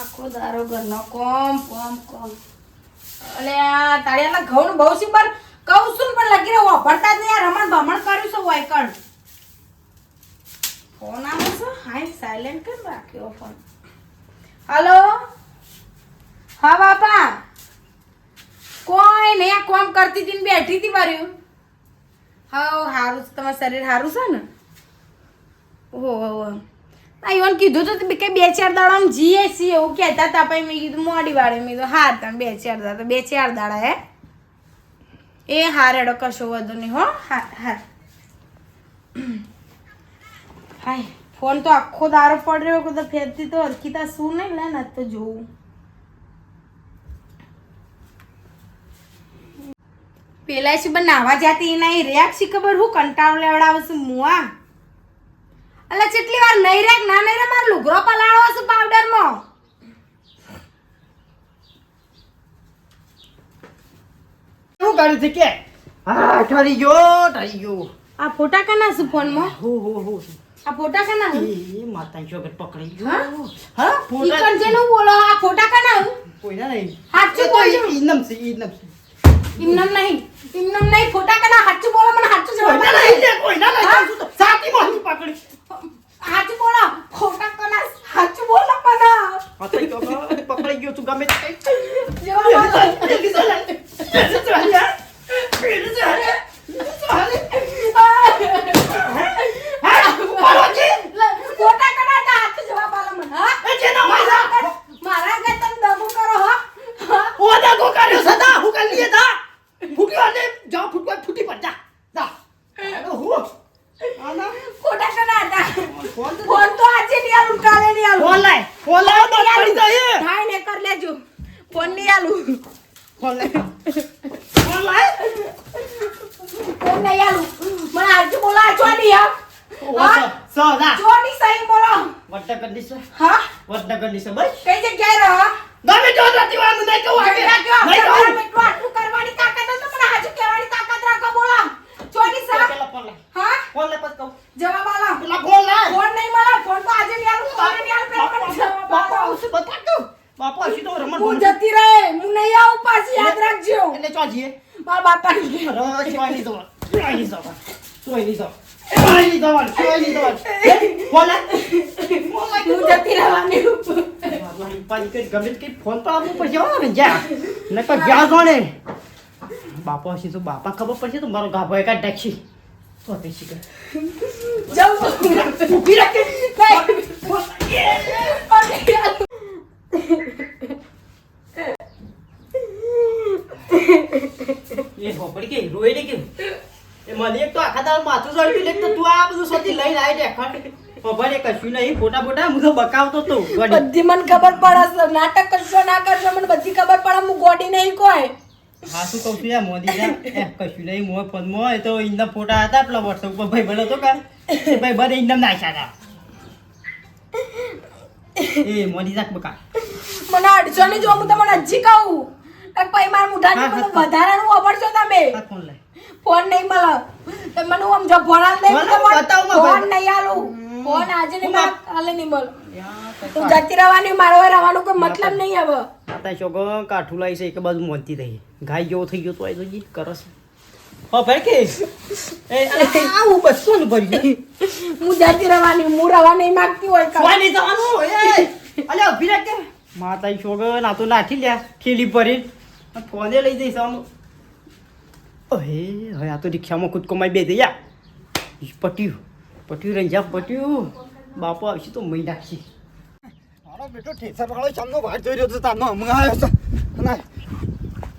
આખો દારો ઘરનો. કોમ કોમ કોમ. અલે, આ તાળિયાના ઘઉં બહુ સી પર કહું છું પણ લગી રહ્યો, વાપરતા જ નહીં. આ રમણ ભમણ કર્યું છે, વાયકણ. ફોન આવે છે? હાય સાયલેન્ટ કેમ રાખ્યો ફોન? હલો? હા, બાપા. કોઈ નહીં, આ કોમ કરતી હતી ને બેઠી હતી માર્યું હા સારું તમારું શરીર સારું છે ને? ઓહો. આ ઈવન કીધું તો કે બે ચાર દાડા જીએ છીએ એવું કહેતા હતા પછી મેં કીધું મોડી વાળે મેં કીધું, હા, તમે બે ચાર દાડા બે ચાર દાડા, હે. એ હા રેડો કશો વધુ નહીં, હો. હા હા. હાય, ફોન તો આખો દારો પડ રહ્યો તો ફેરતી તો અરખીતા શું નહીં, લે, ને તો જોવું પેલા છે નાવા જાતી એના એ રેક છે ખબર? હું કંટાળો લેવડાવું છું, મુઆ. અલા કેટલી વાર નહીં રેક ના નહીં રે માર લુગરો પલાળો છે પાવડરમાં શું કર્યું છે કે? હા ઠરી ગયો ઠરી ગયો. આ ફોટા કના છે ફોનમાં હો હો હો. આ ફોટા કના એ માતા ચોગર પકડી ગયો. હા? ઈ કણ જેનું બોલો આ ફોટા કના છે? કોઈના નહીં. હાચું તો બોલજો. છે ઇનમ છે. ઇમનમ નહીં. ઇમનમ નહીં ફોટા કના હાચું બોલો મને હાચું જવાબ નહીં કોઈ ના નહીં. સાચી માહિતી પકડી હાચું બોલો ખોટા કના સાચું બોલો મને માતા ચોગર પકડી ગયો તું ગમે તે કઈ જવાબ આપો. જલ્દી ચાલ જલ્દી ચાલ યાર જલ્દી ચાલ હા ઉપાડો છે લે, ફોટા કના હતા હાચું જવાબ આલો મને હા એ જેના મારા મારા ઘર તમે દગો કરો હો હા? ઓદા કો કર્યો સદા હું કરી લીએ દા ફૂટ્યો ને જાઓ ફૂટવા ફૂટી પડ જા દા અરે હું આના ફોટા કના હતા ફોન તો ફોન તો આજે નહીં આલું કાલે નહીં આલું ફોન લાય ફોન લાવ તો પડી જાય થાય ને કર લેજો ફોન નહીં આલું ફોન લાય ફોન લાય ફોન નહીં આલું મને આજે બોલા છો નહીં હા ઓ સ સ દા છો નહીં સહી બોલો વટ્ટ કરી છે હા વટ્ટ કરી છે બસ કઈ જગ્યાએ રહો ગમે જો રાતી વાર મને કહું આગે જગ્યા નહીં કયો? તમારામાં કહું એટલું આટલું કરવાની તાકાત હોય તો મને હાજુ કહેવાની તાકાત રાખો બોલો છો નહીં સા પેલા ફોન લાય હા ફોન લાય પછી કહું જવાબ આલો પેલા ફોન લાય ફોન નહીં મળે ફોન તો આજે નહીં આલું કાલે નહીં આલું પેલા મને જવાબ બાપા આલો આવશે બતા દો બાપા આવશે તો રમણ હું જતી રહે હું નહીં આવું પાછી યાદ રાખજો એટલે ચો જીએ મારા બાપા ની અરે સોય નહીં જવાનું સોય નહીં જવાનું સોય નહીં જવાનું સોય નહીં જવાનું સોય નહીં જવાનું ફોન લાય હું જતી રહેવાની મારી પાછી કઈ ગમે તે કઈ ફોન પર આપવું પડશે હો ને જા ને તો જ્યાં જો ને બાપા હશે તો બાપા ખબર પડશે તો મારો ગાભો એકાદ ટેક્સી તો તે શીખે જાઉં ઊભી રાખે એ હોપડી કે રોઈ ને કેમ એ મને એક તો આખા દાળ માથું ચડ્યું એક તો તું આ બધું સૌથી લઈને આવી ખબર એ કશું નહીં ફોટા ફોટા હું તો બકાવતો તો બધી મને ખબર પડે નાટક કરશો ના કરશો મને બધી ખબર પડે હું ગોડી નહીં કોઈ. હા શું કહું છું યાર મોદી કશું નહીં મોં ફોનમાં તો ઇન્દમ ફોટા હતા પેલા વોટ્સઅપ ભાઈ બનો તો કા? ભાઈ બને ઇન્દમ નાખ્યા હતા એ મોદી જાક બકા. મને અડચણ જો હું તમને હજી કહું. એક પછી મારા મુઠાની બધું વધારાનું વાપરશો તમે. ફોન નહીં મળે. તમે મને આમ જો ફોન દે ફોન. નહીં આલું. ફોન આજે નહીં મળે કાલે નહીં મળે તું જતી રહેવાની મારો હવે રહેવાનું કોઈ મતલબ નહીં હવે માતા છોકરો કાઠું લાવી છે એક બાજુ મોનતી થઈ. ગાય જેવો થઈ ગયો તો આ તો કરસ કરે હો ભાઈ કે? એ આવું બસ કોનું ભરી હું જતી રહેવાની હું રહેવા નહીં માંગતી હોય કાં. સ્વાની જવાનું એ. અલ્યા ઊભી રાખ કે? માતા છોકરો ના તો નાખી લ્યા ખીલી ભરી ફોને લઈ જઈશ આમ. ઓહે, હવે આ તો રિક્ષામાં કૂદકો મારી બે યા પટ્યું પટ્યું રંજા, પટ્યું. બાપો આવશે તો મહી નાખશે. મારો બેટો ઠેસર વાળો ચાંદનો બહાર જોઈ રહ્યો હતો તાનો હમણાં આવ્યો છે. અને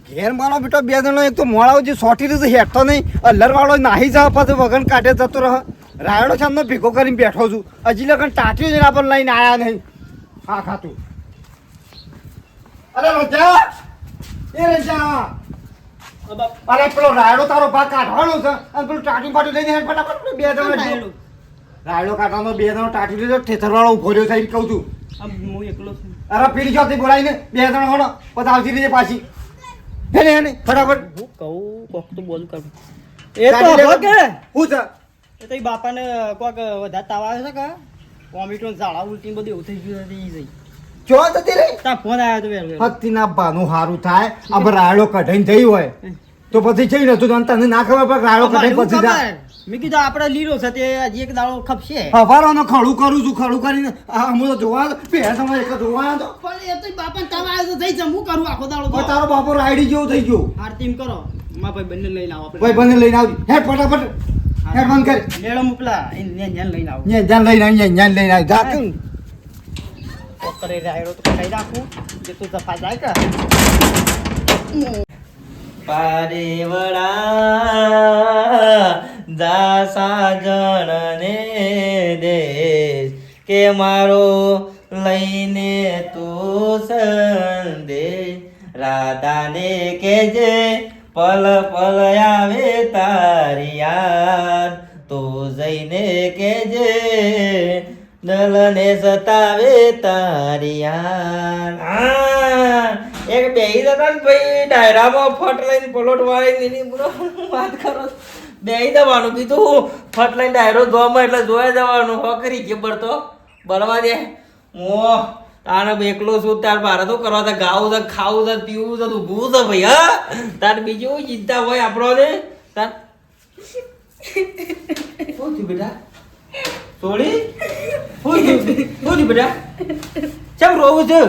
ઘેર મારો બેટો બે જણો, એક તો મોળાઓ જે સોટી રહ્યો છે હેઠતો નહીં અલ્લર વાળો નાહી જાવ, પાછો વગન કાઢે જતો રહે. રાયડો ચાંદનો ભેગો કરીને બેઠો છું. હજી લગન ટાંટ્યું જ લઈને આયા નહીં. હા, ખાતું. અરે એ રજા! અરે પેલો રાયડો તારો ભાગ કાઢવાનો છે. અને પેલું ટાંટી પાટી લઈને હેઠ ફટાફટ બે જણો રાયડો? કાઢવાનો બે જણો ટાંટી લીધો ઠેસર વાળો ઊભો રહ્યો છે કહું છું. હું એકલો છું. અરે પીડી જોતી બોલાવીને? બે જણ હોડો પછી આવતી રીતે પાછી. હેને હેને ફટાફટ. હું કહું કોક તો બોલ કરું. એ તો કે હું છે? એ તો બાપાને કોક વધારે તાવ આવે છે કે? કોમિટો ઝાડા ઉલટી બધું એવું થઈ ગયું હતી જઈ ચો જતી રહી? તા ફોન આવ્યો તો વેલ. હત્તીના બાનું હારું થાય અબ રાયડો કઢાઈને જઈ હોય. તો પછી જઈ નતું તો તને ના ખબર પડે રાયડો કઢાઈ પછી જાય મેં કીધું આપણે લીલો છે તે હજી એક દાડો ખપશે. હવારોનો ખડું કરું છું ખડું કરીને. આ હું તો જોવા બે તમારે એક જોવા તો પણ એ તો બાપા તમે આવ્યો તો જઈ જમવું કરું આખો દાડો પણ તારો બાપો રાયડી જેવો થઈ ગયો. એમ કરો. માં ભાઈ બંને લઈને આવો આપણે. ભાઈ બંને લઈને આવજો. હે ફટાફટ. હે. બંધ કર. લેડો મોકલા. એને ન્યા ન્યા લઈને આવો. ન્યા જ્યાં લઈને આવી ન્યા લઈને આવ. જા. તું. કોકરે રાયડો તો કઈ રાખું જે તું જફા જાય કે પારેવડા જા સાજણને દેશ કે મારો લઈને તું સંદેશ રાધાને કેજે પલ પલ આવે તારી દલને સતાવે તારી આ, એક બેહી જતા ને ભાઈ ડાયરામાં ફટ લઈને પલોટ વાળી એની બરો વાત કરો બેહી જવાનું કીધું ફટ લઈને ડાયરો જોવામાં એટલે જોયા જવાનું. હો કરી કે બળતો બળવા દે. મો તારે એકલો છું તાર મારે તો કરવા તા ગાવું છે ખાવું છે પીવું છે ઊભું છે ભાઈ હા? તાર બીજું ચિંતા હોય આપણો ને તાર શું થયું બેટા? સોળી? શું થયું બેટા. ચમ રોવું છે?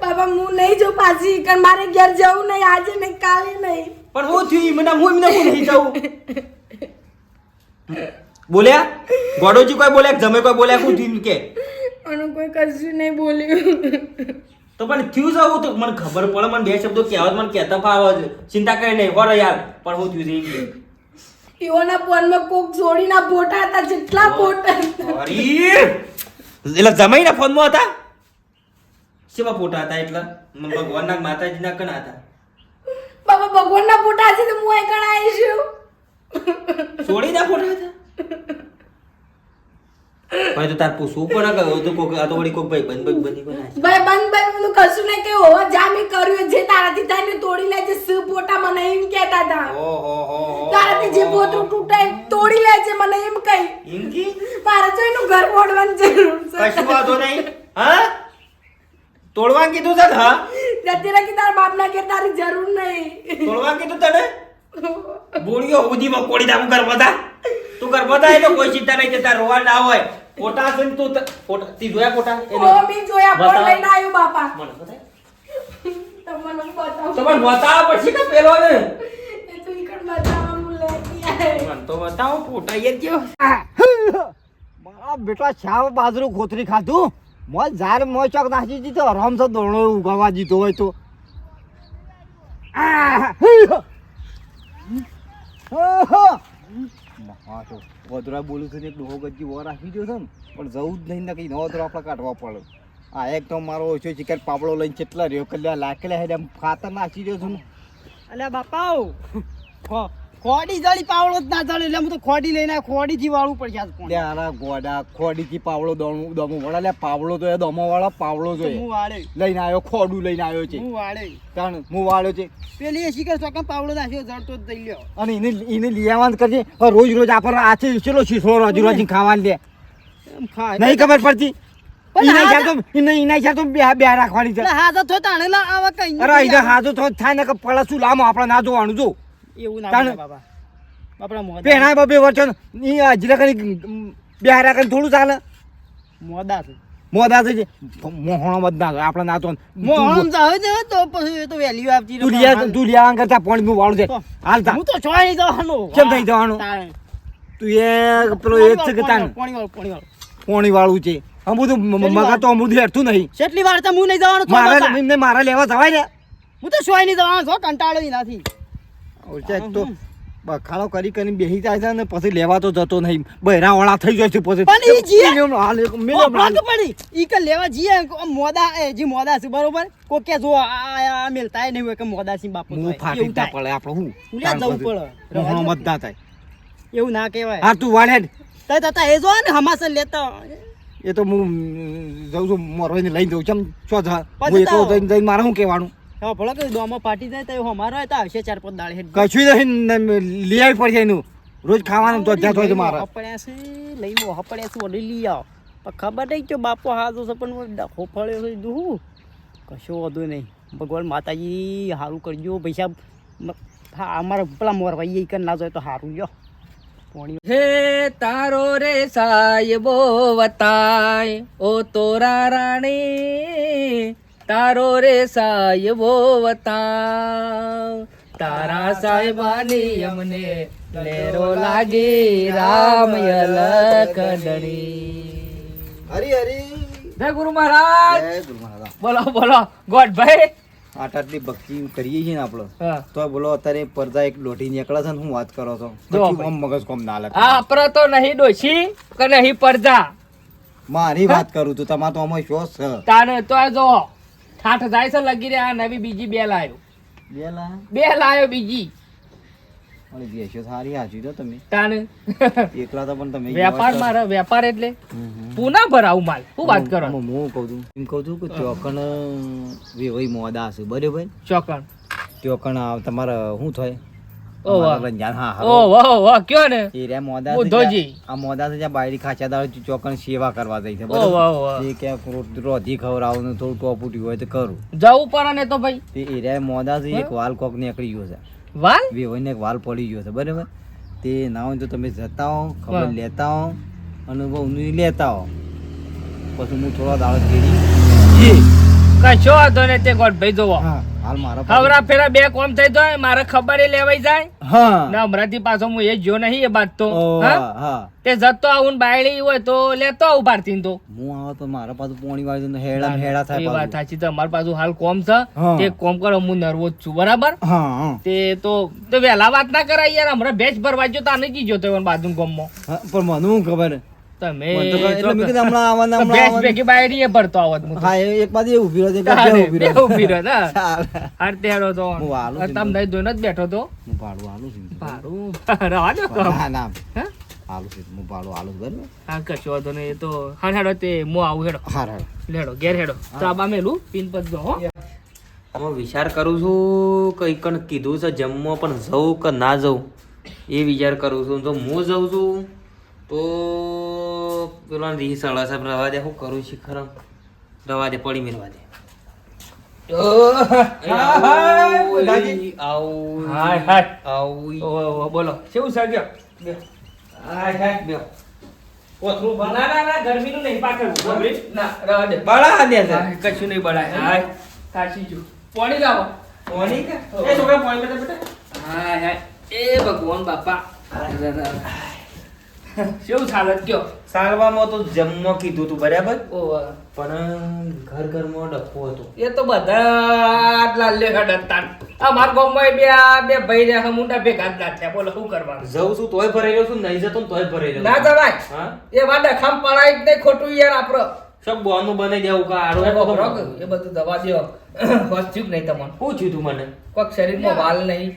બાબા હું નહીં જો પાછી કારણ મારે ઘેર જવું નહીં આજે નહીં કાલે નહીં. પણ હું થયું મને હું એમને હું નહીં જાઉં. બોલ્યા? ગોડોજી કોઈ બોલ્યા કે જમે કોઈ બોલ્યા હું થયું કે? અને કોઈ કશું નહીં બોલ્યું. તો પણ થયું છે તો? મને ખબર પડે મને બે શબ્દો કહેવત મને કહેતા ફાવે છે. ચિંતા કરી નહીં હોર યાર. પણ હું થયું છે એ. એઓના ફોનમાં કોક જોડીના ફોટા હતા જેટલા ફોટા અરે! એટલે જમાઈના ફોનમાં હતા? શેમાં ફોટા હતા એટલા? ભગવાનના માતાજીના કણા હતા. બાબા ભગવાનના ફોટા છે તો હું અહીં કણ આવીશું. સોડીના ફોટા હતા? ભાઈ તો તાર પૂછવું પડે કે તો કોક આ તો વળી કોક ભાઈ બંધ બંધ બની બનાવે ભાઈ બંધ ભાઈ બધું કશું નહીં કે હોવા જા મેં કર્યું જે તારાથી થાય ને તોડી લેજે સ પોટા મને એમ કહેતા હતા. ઓહો હો હો તારાથી જે પોતરું તૂટે તોડી લેજે મને એમ કહી ઇનકી મારે તો એનું ઘર મોડવાની જરૂર છે. કશું વાંધો નહીં. હા? તોડવા કીધું છે ને, હા? જતી રહી કે તારા બાપના કે તારી જરૂર નહીં. તોડવા કીધું તને? બોડીઓ ઉદીમાં કોડી નાખું ગર્ભતા તું ગર્ભતા એટલે કોઈ ચિંતા નહીં કે તાર રોવા ના હોય. ફોટા છે તું ત- ફોટા તી જોયા ફોટા? ઓ મી જોયા ફોન લઈને આવ્યો બાપા. મને બતાય. તમને બતાવ? તમને બતાવ પછી કે પેલો ને. એ તું ઈકડ બતાવ મુલે મને તો બતાવ ફોટા એ ગયો મારા બેટા છાવ બાજરું ખોતરી ખાધું. મો ઝાર મો ચોક નાસી દીધો આરામ તો દોણો ઉગાવા દીધો હોય તો. આ, હૈ, હા. તો વધુરા બોલું છું ને એક ડોહો ગજી વો રાખી દો છે ને પણ જવું જ નહીં ને કંઈ નવો આપણે કાઢવા પડે. આ એક તો મારો ઓછો ચિકન પાપડો લઈને કેટલા રહ્યો કલ્યા લાકેલા હેડ એમ ખાતર નાખી દો છું ને. અલ્યા બાપાઓ! ખો- ખોડી જળી પાવડો જ ના જળે એટલે હું તો ખોડી લઈને ખોડી ખોડીથી વાળું પડશે આજ લે આરા ગોડા ખોડીથી પાવળો દોમો દોમો વાળા લે પાવળો તો એ દોમો વાળા પાવળો જોઈએ. હું વાળે. લઈને આવ્યો ખોડું લઈને આવ્યો છે. હું વાળે. તણ હું વાળ્યો છે. પેલી એસી કર ચોકન પાવળો નાખ્યો જળતો જ દઈ લ્યો. અને એને એને લઈ આવવાનું કરજે રોજ રોજ આપણે આથી ચલો શીશો રોજ રોજ ખાવાનું લે. નહીં ખબર પડતી? રાખવાની છે. હાથો થયો તાણે લા આવા કઈ અરે એને થાય ને પડે શું લાંબો આપણે ના જોવાનું જો. એવું ના તાણે- બોલે બાપડા મોદા પેણા બાપે વચ્ચે ની હજરા કરી બિહારા કરી થોડું ચાલે. મોદા છે. મોદા છે મોહણો મત ના આપણે ના. તો મોહન જાવે છે તો પછી એ તો વેલ્યુ આપતી દુલિયા દુલિયા કરતા પણ નું વાળું છે. હાલ હું તો ચોય નહીં જવાનો. કેમ નહીં જવાનું? તું એ પેલો એ છે કે તાન પોણી વાળું, પોણી વાળું. પોણી વાળું. છે. અમુક તો મગા તો અમુક હેઠતું નહીં. કેટલી વાર તો હું નહીં જવાનો? મારે મારા મારા લેવા જવાય ને. હું તો સોય નહીં જવાનો છો કંટાળો નથી. ઓછા તો. બખાડો કરી કરીને બેસી જાય છે ને પછી લેવા તો જતો નહીં. બહેરા વાળા થઈ જાય છે પછી. પણ ઈ જીએ. પડી. ઈ કે લેવા જીએ મોદા એ જી મોદા છે બરોબર? કો કે જો આ મેલતા નહીં હોય કે મોદા છે બાપુ હું ફાટી તા. પડે આપણે હું. ઉલ્યા જવું પડે. હું મતદા થાય. એવું ના કહેવાય. હા તું વાળે તઈ તતા એ જો ને હમાસન લેતા એ તો હું જઉં છું મોરવાઈને લઈ જઉં છું. શું થા પછી હું એકલો જઈને જઈને મારે શું કહેવાનું? હવે ભલા કે દોમો પાટી જાય તો અમારો હતા તો ચાર પાંચ દાળ હેડ. કશું નહીં ને લઈ આવી પડશે એનું. રોજ ખાવાનું તો ત્યાં હોય મારા. મોહ છે લઈ લો આપણે છે ઓડી લઈ આવો. પણ ખબર નહીં કે બાપો હાજો છે પણ ડખો ફળ્યો છે દુહું. કશું વધુ નહીં. ભગવાન માતાજી સારું કરજો. પૈસા હા અમારા પેલા મોરભાઈ એ ના જાય તો સારું જો પોણી હે તારો રે સાયબો વતાય ઓ તોરા રાણી તારો રે સાયબો વતા તારા સાહેબાની અમને લેરો લાગી રામ યલકડણી હરી હરી. જય ગુરુ મહારાજ. જય ગુરુ મહારાજ. બોલો બોલો. ગોડભાઈ આટ આટલી ભક્તિ કરીએ છીએ ને આપણે તો બોલો અત્યારે પડદા એક લોઢી નીકળે છે ને હું વાત કરો છો? ભાઈ. મગજ કોમ ના લાગે. આપણે તો નહીં ડોશી કે નહીં પડદા મારી વાત કરું છું તમારે તો આમાં શો છે. તાને તો આ જો ઠાઠ જાય છે લગી રહ્યા નવી બીજી બે લાયો. બે લાયો? બે લાયો બીજી. અને બેસ્યો સારી હાચી તો તમે. તાને એકલા તો પણ તમે વેપાર મારા વેપાર એટલે? હમ હમ. તું ના ભરાવું માલ. શું વાત કરો? હું કહું છું? એમ કહું છું કે ચોકણ વેવાઈ મોદા છે બરાબર? ચોકણ. ચોકણ તમારે શું થાય? સેવા કરવા છે રોધી થોડું ટોપુટ્યું હોય તો કરું. જવું પડે ને તો ભાઈ. તે મોદા છે એક વાલ કોક નીકળી ગયો છે. વાલ? વેવાઈને એક વાલ પડી ગયો છે બરાબર? તે ના હોય તો તમે જતા હો ખબર લેતા હો અનુભવ લેતા હો. પછી હું થોડા દાળ કશો વાંધો ને તે ગોઠ ભાઈ જોવો હવરા ફેરા બે કોમ થઈ જાય મારે ખબર એ લેવાઈ જાય. ને હમણાંથી પાછો હું એ જો નહીં એ બાદ તો. તે જતો આવું બાયડી હોય તો લેતો આવું ભારતી તો. હું આવો તો મારા પાછું પોણી વાળી હેડા હેડા થાય વાત સાચી તો અમારી પાછું હાલ કોમ છે. તે કોમ કરો હું નર્વોજ છું બરાબર? તે તો તો વહેલા વાત ના કરાય યાર હમણાં ભેજ ભરવા જો તાને કી જોતો બાજુ કોમમાં પણ મને હું ખબર? તમે એટલે મેં કીધું હમણાં આવવાના, હમણાં ભેજ ભેગી બાયડી ભરતો આવત હું હા એક બાજુ એ ઊભી રહે છે, એક બાજુ ઊભી રહે ઊભી રહે ને. હાર તેડો તો. હું હાલું જોઈને જ બેઠો તો. હું ભાડું હાલું છું. ભાડું? રવા દો તો. હા, હાલું છું. હું ભાડું હાલું છું, હા કશો વાંધો નહીં એ તો હા હેડો તે મો આવું હેડો. હાર, હાર. લેડો ઘેર હેડો. તો આ બામેલું પિન પદ દો હો. હું વિચાર કરું છું કે કણ કીધું છે જમવા પણ જવું કે ના જવું એ વિચાર કરું છું. જો હું જઉં છું. તો પેલા રીસાળા સાહેબ રવા દે હું કરું છું ખરા. રવા દે પડી મેળવા દે બોલો કેવું છે ગયો? બે. હાય હાય. બે. કોથળું ભર- ના ના ગરમીનું નહીં પાકડવું ના રવા દે. બળા દે. કશું નહીં બળાય. હાય. કાશી જો પાણી લાવો. પોણી? કે? એ છોકરા પોણી બેટા બેટા હાય હાય. એ ભગવાન બાપા. કેવું ચાલત કયો? સારવામાં તો જમવા કીધું તું બરાબર? પણ ઘર ઘરમાં ડખો હતો. એ તો બધા જ લાલે આ અમાર ગામમાં બે બે ભાઈ રે હમુંડા ભેગા જ ના થયા. બોલો શું કરવાનું? જઉં છું તોય ભરાઈ રહ્યો છું નહીં જતો તોય ભરાઈ રહ્યો ના. જવાય? હા? એ વાડા ખામ પડાય જ નહીં ખોટું યાર આપરો સબ બોનું બને દેવું કા આરો એ બધું દવા દ્યો વસ્તુ નહીં તમને શું થયું તું મને? કોક શરીરમાં વાલ નહીં?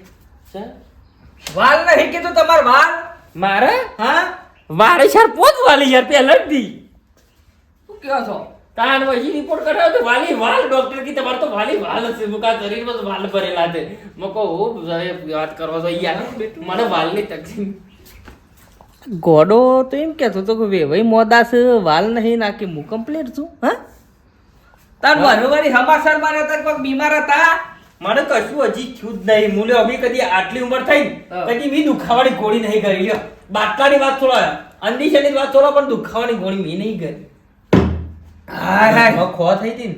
વાલ નહીં કીધું તમાર વાલ? મારે? હા? મારે યાર પોત વાલી યાર પહેલા જ દી. શું કહો છો? તાન વહી રિપોર્ટ કરાવ્યો તો વાલી વાલ ડોક્ટર કી તમારે તો વાલી વાલ હશે. મુકા શરીરમાં તો વાલ ભરેલા છે. મકો હું વાત કરવા તો યાર મને વાલની તકલીફ. ગોડો તો એમ કહેતો તો કે વેવાઈ મોદાસ વાલ નહીં નાખી. હું કમ્પ્લીટ છું હા? તાર વારંવારી હમાસર મારે તક બીમાર હતા? મને કશું હજી થયું જ નહીં. મુલે અભી કદી આટલી ઉંમર થઈ કદી મી દુખાવાની ગોળી નહીં કરી લ્યો. બાટલાની વાત થોડા અંદીશાની વાત થોડા પણ દુખાવાની ગોળી મી નહીં કરી ખો થઈ હતી ને?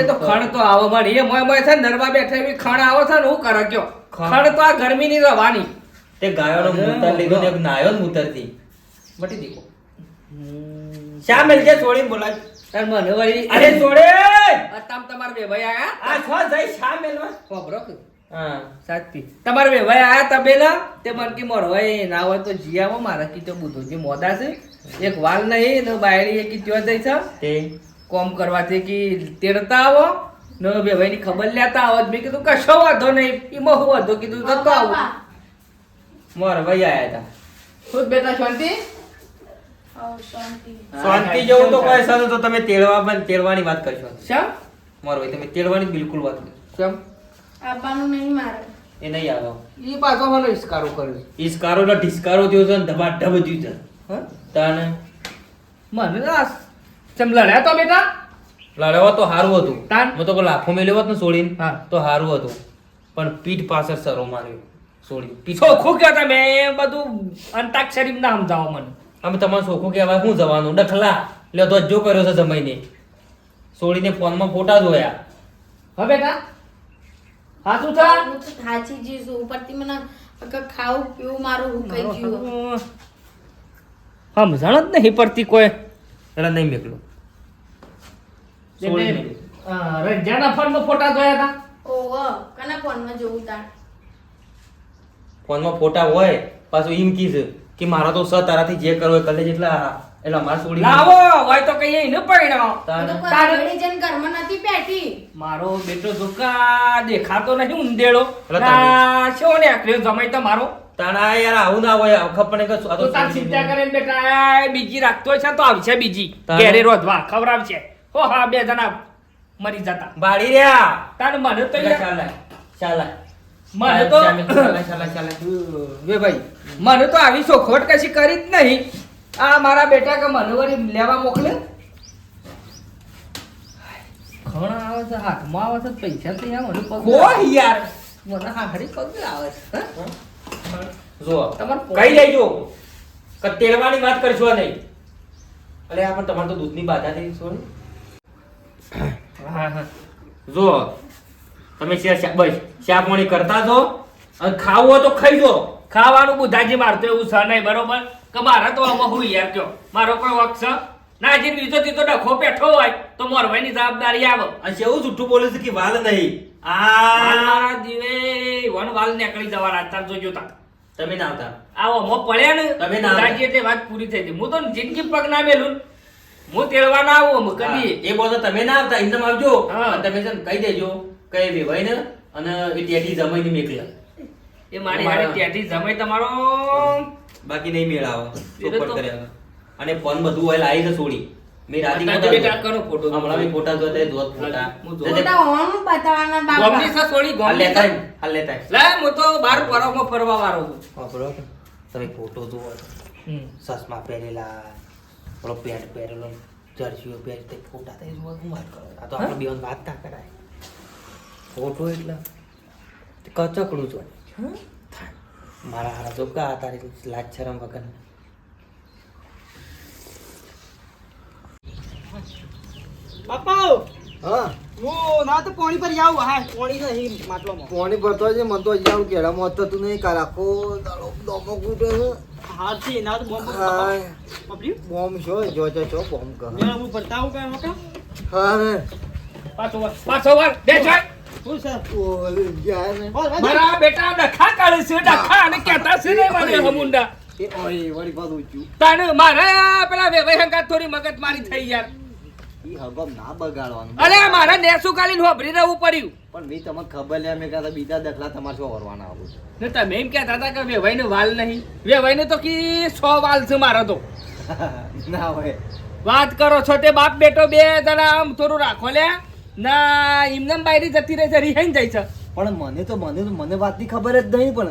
એ તો ખણ તો આવો મારી. એ મોય મોય ને નરવા બેઠા એવી ખણ આવો છે ને હું કરે કયો? ખણ. તો આ ગરમીની રવાની. તે ગાયોનો મૂતર લીધો ને એક નાયો મૂતરથી. વટી દીકો શા મેલ છે? છોડીને બોલાય. તાર મને વળી અરે છોડે અતામ તમાર બે ભાઈ આયા? આ છો જઈ શા મેલમાં ખબરો કે હા. સાચી. તમારે બે ભાઈ આયા તમે તે મન કી મોર હોય ના હોય તો જી મારા કીધો તો બુધોજી મોદા છે. એક વાલ નહીં ને બાયડી એક ત્યો જઈ છે. તે. કોમ કરવાથી કે તેડતા આવો ન બે ભાઈની ખબર લેતા આવો. મેં કીધું કશો વાંધો નહીં એમાં હું વાંધો કીધું જતો આવું. મોર ભાઈ આયા હતા ખુદ બેટા શાંતિ? શાંતિ. જેવું તો કોઈ સર તો તમે તેડવા પણ તેડવાની વાત કરશો. શમ મોર ભાઈ તમે તેડવાની બિલકુલ વાત કરશો. શમ આવવાનું નહીં મારે. એ નહીં આવો. એ પાછો મને ઇસ્કારો કર્યો ઈસકારો નો ઢિસકારો થયો છે ને ધબા ઢબ થયું છે. હા? તાને? મને ના ચમ લડ્યા તો બેટા? લડવા તો સારું હતું. તાન? મેં તો લાખો લાફો મેલ્યો હોત ને છોડીને હા. તો સારું હતું. પણ પીઠ પાછળ સરો માર્યો. છોડી પીઠ ચોખ્ખું ગયા તમે? એ બધું અંતાક્ષરી ના સમજાવો મને. અમે તમારે ચોખ્ખું કહેવાય શું જવાનું? ડખલા. લ્યો તો જો કર્યો છે જમાઈને. છોડીને ફોનમાં ફોટા જોયા. હવે બેટા? હા શું છે હું તો સાચી જી છું. ઉપરથી મને ખાવું પીવું મારું હુકાઈ ગયું. સમજણ જ નહીં પડતી કોઈ. એટલે નહીં મેકલું. રંજાના ફોનમાં ફોટા જોયા હતા ઓહો કના ફોનમાં જોઉં તાર? ફોનમાં ફોટા હોય પાછું એમ કીધે. કે મારા તો સ તારાથી જે કરવો એ કરે જેટલા એટલે મારે છોડી લાવો હોય તો કહીએ એને પરિણામ તારે- કોઈ આગળી નથી પેટી મારો બેટો દુકા દેખાતો નથી ઉંદેડો. ના છો ને આખરે જમાઈ તો મારો. તાણા યાર આવું ના હોય ખબર પડે કે આ તો તાર ચિંતા કરે બેટા બીજી રાખતો છે તો આવશે બીજી? ઘેરે રોધવા આવશે હો હા બે જણા મરી જતા. બાળી રહ્યા. તાર મને તો ચાલે ચાલે મને તો ચાલે ચાલે ચાલે વે ભાઈ મને તો આવી સોખવટ કશી કરી જ નહીં. આ મારા બેટા કે મને વળી લેવા મોકલે? ખણ આવે છે હાથમાં આવે છે પૈસા તો યાર મને પગ કોઈ યાર. મને હાથડી પગ આવે છે હે? જો તમારે કહી દેજો કે તેલવાની વાત કરશો નહીં. અરે આ પણ તમારે તો દૂધની બાધા થઈ છોડી હા હા. જો તમે બસ શા પાણી કરતા છો અને ખાવું હોય તો ખાઈ જો ખાવાનું બુધાજી મારતો એવું છે નહીં બરોબર? કે મારા તો આમાં હું યાર કયો? મારો કોઈ વખ છે? ના જે બીજો તીતો ડખો બેઠો હોય તો મોરવાની જવાબદારી આવે. અને એવું જુઠ્ઠું બોલે છે કે વાલ નહીં? આ મારા દીવે વન વાલ નીકળી જવાના તાર જોજો તા. તમે ના આવતા. આવો મો પડ્યા ને? તમે ના બુધાજી એટલે વાત પૂરી થઈ ગઈ. હું તો જિંદગી પગ ના. મેલું હું તેડવા ના આવું કદી એ બોલો તમે ના આવતા ઇન્દમ આવજો હા. તમે છે કહી દેજો. કઈ વેવાય ને અને એ ટેટી જમાઈને મેકલા. એ મારી મારા- હારે ત્યાંથી જમાઈ તમારો બાકી નહીં મેળ આવે કર્યા અને ફોન બધું હોય લાવી છે છોડી મેં રાધી ફોટા કરો ફોટો. હમણાં મેં ફોટા જોયા જોત ફોટા. હું જોઉં. જજે. મોટા હોમ બતાવવાના બાપા. છે સોળી હાલ ગોમની લેતા હાલ લેતા લે હું તો બાર પરાવમાં ફરવા વાળો છું. તમે ફોટો જોવો. ચશ્મા પહેરેલા પેલો પેન્ટ પહેરેલો જર્સીઓ પહેરી ફોટા. થઈ જોવા શું વાત કરો આ તો આપણે બેન વાત ના કરાય. ફોટો એટલે તે કચકડું જો મારા હારા જો કા તારી લાજ શરમ વગર બાપા! હા હું ના તો પાણી પર જાવ હા પાણી નહીં માટલામાં પાણી ભરતો છે મને તો આવું કેળામાં હતું નહીં કાલ આખો દાડો દમો કૂટે છે. હા છે ના તો બોમ્બ છો. જો જો છો બોમ્બ કર હું ભરતા હું કઈ મોટા હા પાછો વાર પાછો વાર. બે જાય શું છે ઓલે જાય ને. બોલ ભાઈ મારા બેટા ડખા કાઢે છે ડખા અને કહેતા છે ને મને હમુંડા. એ ઓય વળી પાછું ઊંચું. તાને મારે પેલા વેવાઈ થોડી મગજ મારી થઈ યાર. ના બગાડવાનું. અરે મારે નેસુ કાલીન હોભરી રહેવું પડ્યું. પણ મેં તમને ખબર લે મેં કહેતા બીજા દખલા તમારે શું કરવાના આવું ને તમે એમ કહેતા હતા કે વેવાઈ ને વાલ નહીં. વેવાઈ ને તો કી સો વાલ છે મારા તો. ના હોય. વાત કરો છો તે બાપ બેટો બે જણા આમ થોડું રાખો લે. ના એમને બાયરી જતી રહે છે રિહાઈ જાય છે. પણ મને તો મને તો મને વાતની ખબર જ નહીં પણ.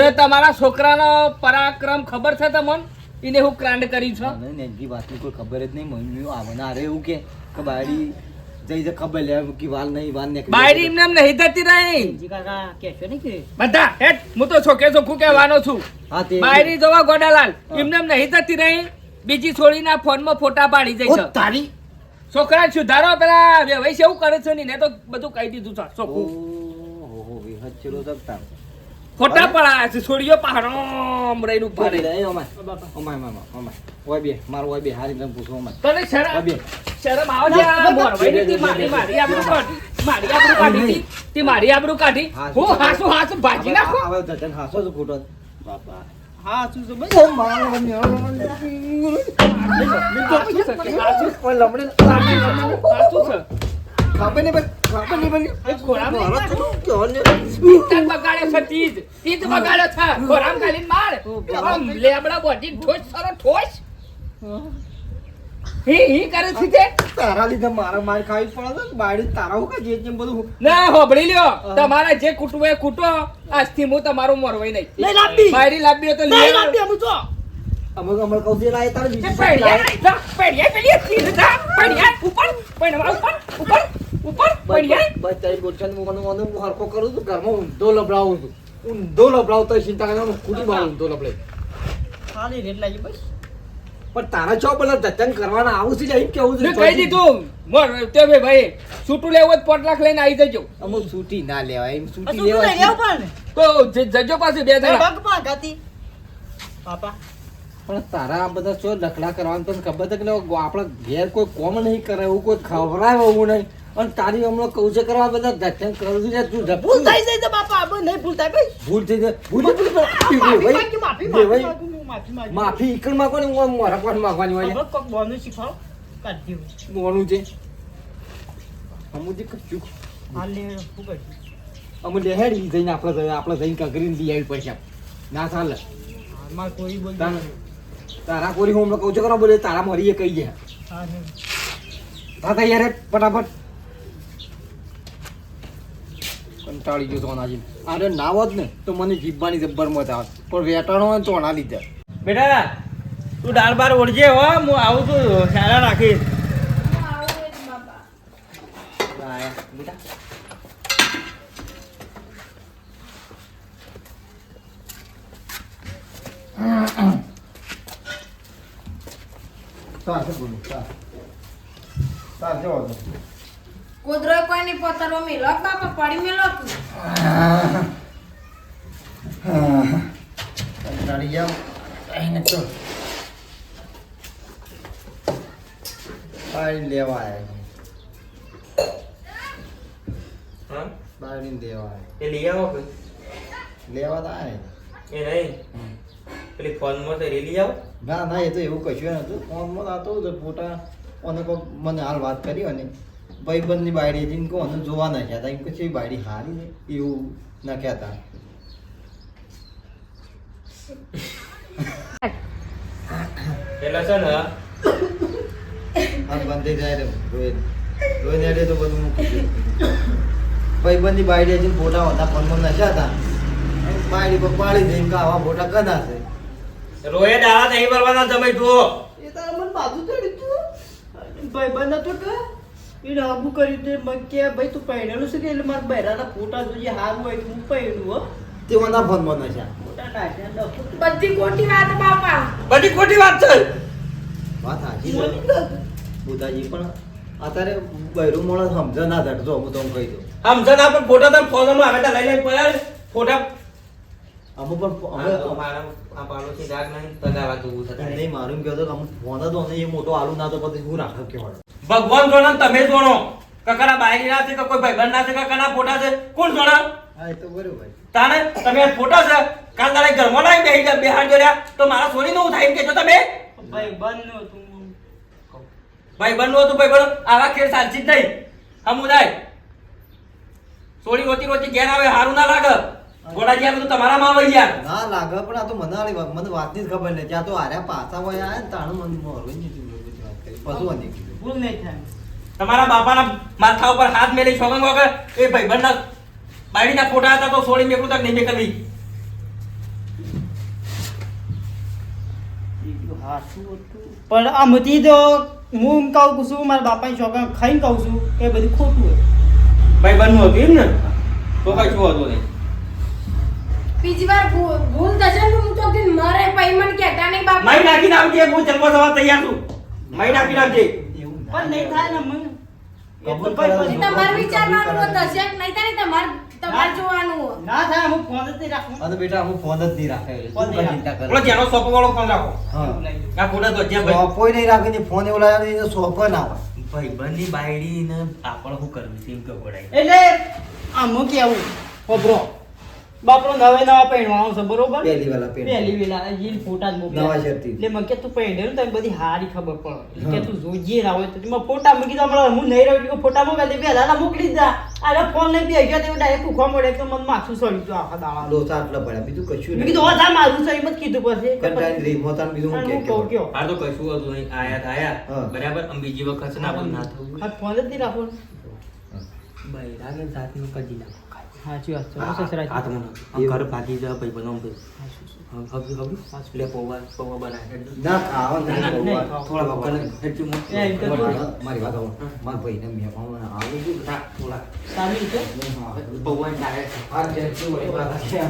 અરે તમારા છોકરાનો પરાક્રમ ખબર છે તમને? એને હું ક્રાંડ કરી છો. મને નેનકી વાતની કોઈ ખબર જ નહીં. મમ્મી આવના અરે એવું કે કે બાયરી જઈ જઈ ખબર લે કે વાલ નહીં વાલ ને બાયરી એમને એમ નહીં જતી રહી. જી કાકા કેશો નહીં કે? બધા હેટ હું તો છોકે ચોખ્ખું કહેવાનો છું. હા તે બાયરી જોવા ગોડાલાલ. એમને એમ નહીં જતી રહી. બીજી છોડીના ફોનમાં ફોટા પાડી જાય છે તારી છોકરા સુધારો પેલા વેવાઈ છે એવું કરે છે ને તો બધું કહી દીધું છે સકતા ફોટા પડાયા છે છોડીઓ પહાડોમ રહીને ઊભા રહી ઓમાય ઓમાય ઓમાય ઓય બે મારો ઓય બે હારી તમે પૂછો ઓમાય તને શરમ શરમ આવે છે આ મોરવાઈની તી મારી મારી આપણું કાઢી મારી આપણું કાઢી તી. તી મારી આપણું કાઢી હું હાસુ હાસુ ભાજી નાખો હવે તને હાસો જ ખોટો બાપા હા શું છે ભાઈ મારો છે. ખબર નહીં ખબર નહીં પણ ખોરામ બગાડ્યો છે તીજ. તીજ બગાડ્યો છે. હી હી કરે છે તે? તારા લીધે મારા માર ખાવી પડે બાયડી તારા હું કે જે જેમ બધું ના હોભળી લ્યો તમારા જે કૂટવું એ કૂટો આજથી હું તમારું મોરવાઈ નહીં નહીં લાવતી. મારી લાંબી તો લઈ આવો. લાવતી તો અમે અમે કહું છું લાય તારે એ બીજું પૈડિયા લાય. નહીં, જા, પૈડિયા પેલી હતી, જા, પૈડિયા, ઉપર, પૈડિયા, ઉપર, ઉપર, ઉપર, પૈડિયા. બસ તારી ગોઠણ મને મને હું કરું છું ઘરમાં ઊંધો લબડાવું છું ઊંધો લબડાવતો ચિંતા કરીને ખુદી મારું ઊંધો લબડે ખાલી રેટ લાગી બસ પણ તારા જો પેલા દર્શન કરવાના આવું છે અહીં કેવું છે? કહી દીધું. મોર તે બે ભાઈ છૂટું લેવું તો પોટ લાખ લઈને આવી જજો. અમુક છૂટી ના લેવાય એમ સૂટી છૂટી લેવાય પણ. તો જ- જજો પાસે બે ને પગ પગમાં ગાતી પાપા પણ તારા આ બધા શું લખલા કરવાનું તને ખબર છે કે આપણે ઘેર કોઈ કોમ નહીં કરે એવું કોઈ ખવડાવે એવું નહીં. અને તારી હમણાં કહું છે કરવા બધા દર્શન કરું છું તું ભૂલ થઈ જાય તો બાપા આપણે નહીં ભૂલ થાય ભાઈ. ભૂલ થઈ જાય. ભૂલ ભૂલ ભાઈ, માફી ભાઈ, માફી માંગુ, હું માફી ઈકણ માંગો ને હું મારા પણ માંગવાની હોય હવે કોક બોલનું શીખવાડો? કાઢી દઉં. મોનું છે અમુજી કશું. હાલ લે શું કરશું અમે લેહેડી જઈને આપણે આપણે જઈને કગરીને લઈ આવી પૈસા. ના ચાલે. કોઈ બોલ તારા કોરી હું કહું છું કરો બોલે તારા મરીએ કહી ગયા હા. હા તૈયાર ફટાફટ. કંટાળી ગયો સોનાજી અરે ના હોત ને તો મને જીભવાની જબ્બર મત આવે. પણ વેટાણો હોય તો ના લીધે. બેટા તું દાળ બાર ઓળજે હો હું આવું છું સારા રાખી હું આવું જ બાપા બેટા સાચું બોલું કુદરો કોઈ ની પોતાનો મેલો બાપા પડી મેલો તું અહીં તો બાળી લેવા આવ્યા બાળી દેવા એ લઈ આવો લેવા તો એ નહીં? પેલી ફોનમાં તો લઈ આવો. ના ના એ તો એવું કશું નતું. ફોનમાં આવતો તો ફોટા. અને કોક મને હાલ વાત કરી અને ભાઈબંધની બાયડી હતી કહો અને જોવા નાખ્યા હતા. એમ કે છે બાયડી હારી છે. એવું નાખ્યા હતા. છે ને હાથ બંધ જાય રે રોહિત. રોહિત એટલે તો બધું મૂકી દીધું. ભાઈબંધની બાયડી હતી ફોટા હતા ફોનમાં નશા હતા. બાયડી પર પાડી દઈ કે આવા ફોટા કદા છે? રોએ દાડા નહીં ભરવાના તમે જુઓ. એ તો મને બાજુ ચડી તું. ભાઈ બંધ હતો કે એને આબુ કર્યું તે મને કે ભાઈ તું પહેરેલું છે કે? એટલે મારા બહેરાના ફોટા જોઈએ હારું હોય તો હું પહેરું હો. ફોનમાં નાખ્યા ફોટા નાખ્યા ડફો. બધી ખોટી વાત બાપા. બધી ખોટી વાત છે. વાત સાચી મને છે લાગે. બુધાજી પણ અત્યારે બૈરું મોણસ સમજ ના ધડતો હું તમને કહી દઉં. સમજણ ના પણ ફોટા તમે ફોનમાં આવે તો લઈ લઈ પડ્યા ફોટા અમુક પણ અમે મારા આ પાડોશી દાગ નહીં તગાવા જેવું નહીં મારું એમ તો કે અમુક ફોન હતો ને એ મોટો આલુ ના તો પછી હું કે કેવાડો ભગવાન જોણો તમે જોણો કકરા બાયરી ના છે કે કોઈ ભાઈબંધ ના છે કકરા ફોટા છે? કોણ જોણો હા એ તો બરોબર તાને તમે ફોટા છે કાલ તારે ઘરમાં લાવી બેહી ગયા બેહાડ જોડ્યા તો મારા સોરી નું થાય એમ કેજો તમે. ભાઈ બંધનું હતું ભાઈબંધ. નું હતું આવા ખેર સાચી જ નહીં. હમું થાય સોરી રોતી રોતી ઘેર આવે હારું ના લાગે. ગોડાજી જ્યાં બધું તમારામાં આવે યાર. ના લાગે પણ આ તો મને આલી મને વાતની જ ખબર નહીં. ત્યાં તો હાર્યા પાછા હોય ને મને મોરવું નથી બધી વાત પશુ ભૂલ નહીં થાય. તમારા બાપાના માથા ઉપર હાથ મેલી છોકંગ વગર એ ભાઈબંધના બાયડીના ફોટા હતા તો સોળી મેકલું તક નહીં મેકલવી પણ આમથી તો હું એમ કહું છું મારા બાપાની છોકરા ખાઈને કહું છું કે બધું ખોટું હોય. ભાઈબંધ બનવું હતું એમ ને તો કઈ શું હતું બીજી વાર ભૂલ થશે ને હું તો કે મારે પછી મને કહેતા નહીં બાપા. માઈ નાખીને નાખજે હું જન્મ થવા તૈયાર છું. માઈ નાખી નાખજે. પણ નહીં થાય ને મને તમારો વિચાર મારો ભાઈ થશે નહીં થાય ને તમારે તમારે જોવાનું ના થાય હું ફોન જ નહીં રાખું. અને બેટા હું ફોન જ નહીં રાખે ફોન તું નહીં કાંઈ ચિંતા બોલો કરે. જેનો સોપો વાળો ફોન રાખો. હા. આ ફોટા તો જે ભાઈ સોપોય નહીં રાખે ને ફોન એવો લાગે ને સોપો ના ભાઈ ભાઈબંધની બાયડી ને આપણે શું કરવું છે એમ કે એટલે ખબરો બાપડો નવે નવા પહેરવાનો છે બરોબર? પહેલી વેલા. પહેલી વેલા એ ફોટા જ મોકલ્યા. નવા શર્ટથી. એટલે મને કે તું પહેરેલું તને બધી હારી ખબર પડે. કે તું જોઈએ ના તો મે ફોટા મૂકી દો હમણાં હું નહીં રહ્યો ફોટા મોકલી દે પહેલા મોકલી જ જા અરે ફોન લઈ બે ગયા તો ડાયરેક્ટ ભૂખવા મળે તો મને માથું સળી તો આખા દાડા લોચા આટલા પડ્યા. બીજું કશું નહીં. કીધું હા મારું સહી મત જ કીધું પછી. કંટાળી રહી મોતાન બીજું હું કે કે આ તો કશું હતું નહીં. આયા હા. આયા. બરાબર? અમ બીજી વખત ના ને ના થયું આ ફોન જ નહીં રાખો. બૈરાને જાતનું કદી ના. સાચી વાત છે. હો સસરાજી. આ તમને ઘર ભાગી જાય ભાઈ બનાવ ભાઈ હવે હવે લે પૌવા પૌવા બનાવે. ના ખાવા ના, ના, નહીં નહીં. થોડા વગર હેઠું મૂક. એ એમ તો મારી- વાત આવો. મારા ભાઈને મેં પણ આવું છું? થોડા પૌવા આ જે વાત છે, આ